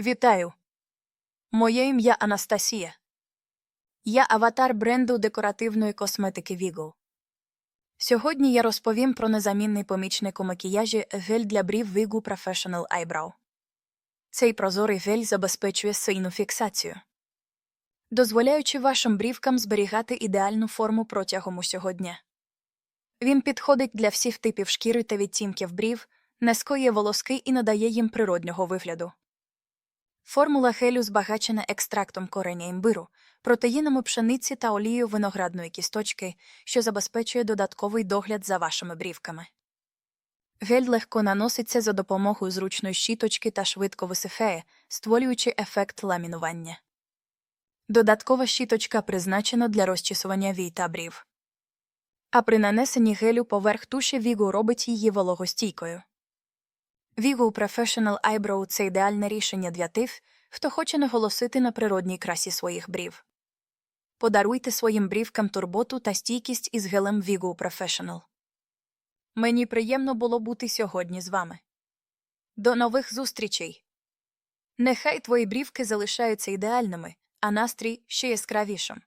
Вітаю. Моє ім'я Анастасія. Я аватар бренду декоративної косметики Вігл. Сьогодні я розповім про незамінний помічник у макіяжі гель для брів Vigo Professional Eyebrow. Цей прозорий гель забезпечує сильну фіксацію, дозволяючи вашим брівкам зберігати ідеальну форму протягом усього дня. Він підходить для всіх типів шкіри та відтінків брів, не скоює волоски і надає їм природнього вигляду. Формула гелю збагачена екстрактом кореня імбиру, протеїнами пшениці та олією виноградної кісточки, що забезпечує додатковий догляд за вашими брівками. Гель легко наноситься за допомогою зручної щіточки та швидко висихає, створюючи ефект ламінування. Додаткова щіточка призначена для розчісування вій та брів. А при нанесенні гелю поверх туші Вігу робить її вологостійкою. Vigo Professional Eyebrow – це ідеальне рішення для тих, хто хоче наголосити на природній красі своїх брів. Подаруйте своїм брівкам турботу та стійкість із гелем Vigo Professional. Мені приємно було бути сьогодні з вами. До нових зустрічей! Нехай твої брівки залишаються ідеальними, а настрій ще яскравішим.